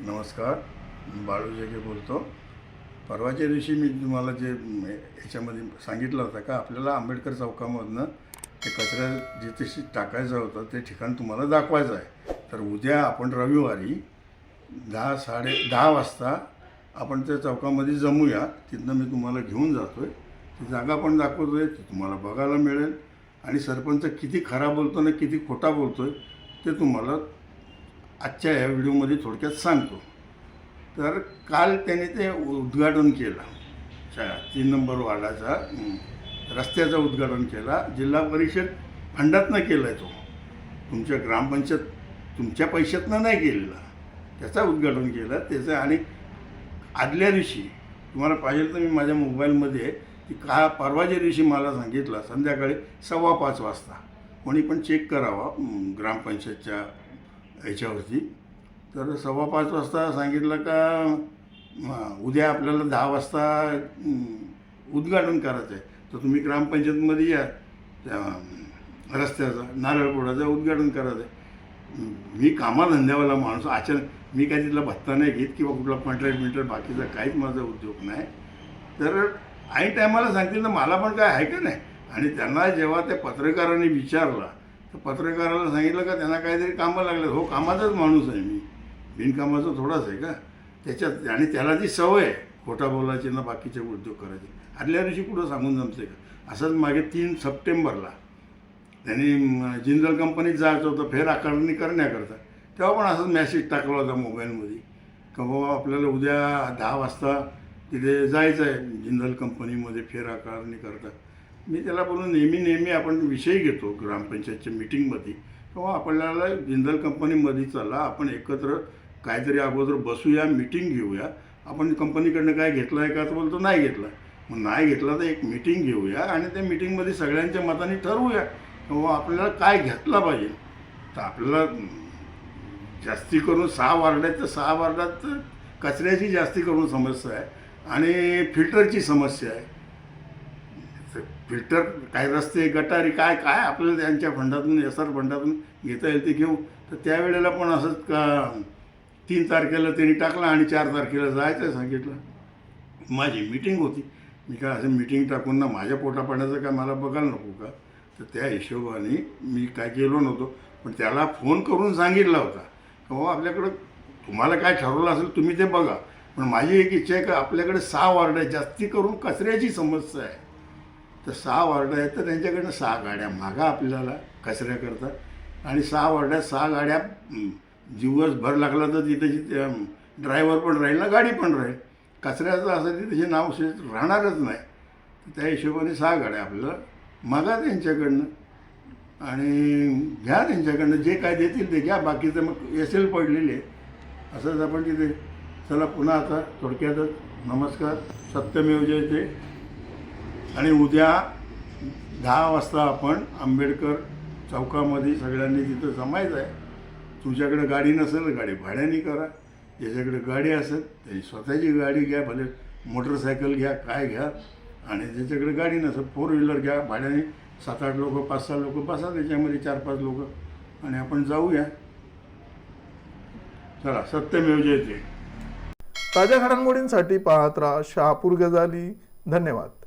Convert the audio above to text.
नमस्कार मी बाळू जगे बोलतो. परवाच्या दिवशी मी तुम्हाला जे ह्याच्यामध्ये सांगितलं होतं का आपल्याला आंबेडकर चौकामधनं ते कचरा जिथे टाकायचं होतं ते ठिकाण तुम्हाला दाखवायचं आहे. तर उद्या आपण रविवारी दहा साडे दहा वाजता आपण त्या चौकामध्ये जमूया. तिथनं मी तुम्हाला घेऊन जातो आहे ती जागा पण दाखवतो आहे ती तुम्हाला बघायला मिळेल. आणि सरपंच किती खरा बोलतो ना किती खोटा बोलतो आहे ते तुम्हाला आजच्या या व्हिडिओमध्ये थोडक्यात सांगतो. तर काल त्याने ते उद्घाटन केलं. शाळा तीन नंबर वार्डाचा रस्त्याचा रस्त्याचं उद्घाटन केला. जिल्हा परिषद फंडातनं केला आहे तो. तुमच्या ग्रामपंचायत तुमच्या पैशातनं नाही केलेला. त्याचा उद्घाटन केलं. त्याचं आणि आदल्या दिवशी तुम्हाला पाहिजे तर मी माझ्या मोबाईलमध्ये की का परवाच्या दिवशी मला सांगितलं. संध्याकाळी सव्वा पाच वाजता. कोणी पण चेक करावा. ग्रामपंचायतच्या याच्यावरती. तर सव्वा पाच वाजता सांगितलं का उद्या आपल्याला दहा वाजता उद्घाटन करायचं आहे. तर तुम्ही ग्रामपंचायतमध्ये या. त्या रस्त्याचा रस्त्याचं नारळपोडाचं उद्घाटन करायचं आहे. मी कामाधंद्यावाला माणूस अचानक मी काय तिथला भत्ता नाही घेत किंवा कुठला कॉन्ट्रॅक्ट बिंट्रॅक्ट बाकीचा काहीच माझा उद्योग नाही. तर ऐन टायमाला सांगतील तर मला पण काय आहे का नाही? आणि त्यांना जेव्हा त्या पत्रकारांनी विचारला तर पत्रकाराला सांगितलं का त्यांना काहीतरी कामं लागलं हो कामाचाच माणूस आहे मी. बिनकामाचा थोडाच आहे का? त्याच्यात आणि त्याला ती सवय आहे खोटा बोलायची ना बाकीचे उद्योग करायचे आदल्या दिवशी कुठं सांगून जमते का? असंच मागे तीन सप्टेंबरला त्यांनी जिंदल कंपनीत जायचं होतं फेर आकारणी करण्याकरता. तेव्हा पण असंच मॅसेज टाकला होता मोबाईलमध्ये का बाबा आपल्याला उद्या दहा वाजता तिथे जायचं आहे जिंदल कंपनीमध्ये फेर आकारणी करता. मी त्याला बोलून नेहमी नेहमी आपण विषय घेतो ग्रामपंचायतच्या मिटिंगमध्ये. तेव्हा आपल्याला जिंदल कंपनीमध्ये चला आपण एकत्र काहीतरी अगोदर बसूया मिटिंग घेऊया. आपण कंपनीकडनं काय घेतलं आहे का तर बोलतो नाही घेतला. मग नाही घेतला तर एक मिटिंग घेऊया आणि त्या मिटिंगमध्ये सगळ्यांच्या मताने ठरवूया. किंवा आपल्याला काय घेतला पाहिजे? तर आपल्याला जास्ती करून सहा वार्ड आहेत तर सहा वार्डात कचऱ्याची जास्ती करून समस्या आहे आणि फिल्टरची समस्या आहे. फिल्टर काय रस्ते गटारी काय काय आपल्याला त्यांच्या फंडातून एस आर फंडातून घेता येईल ते घेऊ. तर त्यावेळेला पण असंच का तीन तारखेला त्यांनी टाकला आणि चार तारखेला जायचं सांगितलं. माझी मीटिंग होती. मी काय असं मीटिंग टाकून ना माझ्या पोटापाण्याचं काय मला बघायला नको का? तर त्या हिशोबाने मी काय केलो नव्हतो. पण त्याला फोन करून सांगितला होता. हो आपल्याकडं तुम्हाला काय ठरवलं असेल तुम्ही ते बघा. पण माझी एक इच्छा आहे का आपल्याकडे सहा वार्ड आहे जास्ती करून कचऱ्याची समस्या आहे. तर सहा वार्ड आहेत तर त्यांच्याकडनं सहा गाड्या मागा आपल्याला कचऱ्याकरता आणि सहा वार्डात सहा गाड्या दिवसभर लागला तर तिथे ड्रायव्हर पण राहील ना गाडी पण राहील. कचऱ्याचं असं तिथे नाव राहणारच नाही. त्या हिशोबाने सहा गाड्या आपल्याला मागा त्यांच्याकडनं. आणि घ्या त्यांच्याकडनं जे काय देतील ते घ्या. बाकीचं मग एसेल पडलेले आहे. असंच आपण तिथे चला पुन्हा आता थोडक्यातच नमस्कार. सत्यमेव जयते आणि उद्या दहा वाजता आपण आंबेडकर चौकामध्ये सगळ्यांनी तिथं जमायचं आहे. तुमच्याकडे गाडी नसेल तर गाडी भाड्याने करा. ज्याच्याकडे गाडी असेल त्याची स्वतःची गाडी घ्या भले मोटरसायकल घ्या काय घ्या. आणि ज्याच्याकडे गाडी नसेल फोर व्हीलर घ्या भाड्याने सात आठ लोक पाच सहा लोक बसा त्याच्यामध्ये चार पाच लोक. आणि आपण जाऊया. चला सत्यमेव जयते ताज्या घडामोडींसाठी पाहत राहा शहापूर गजाली. धन्यवाद.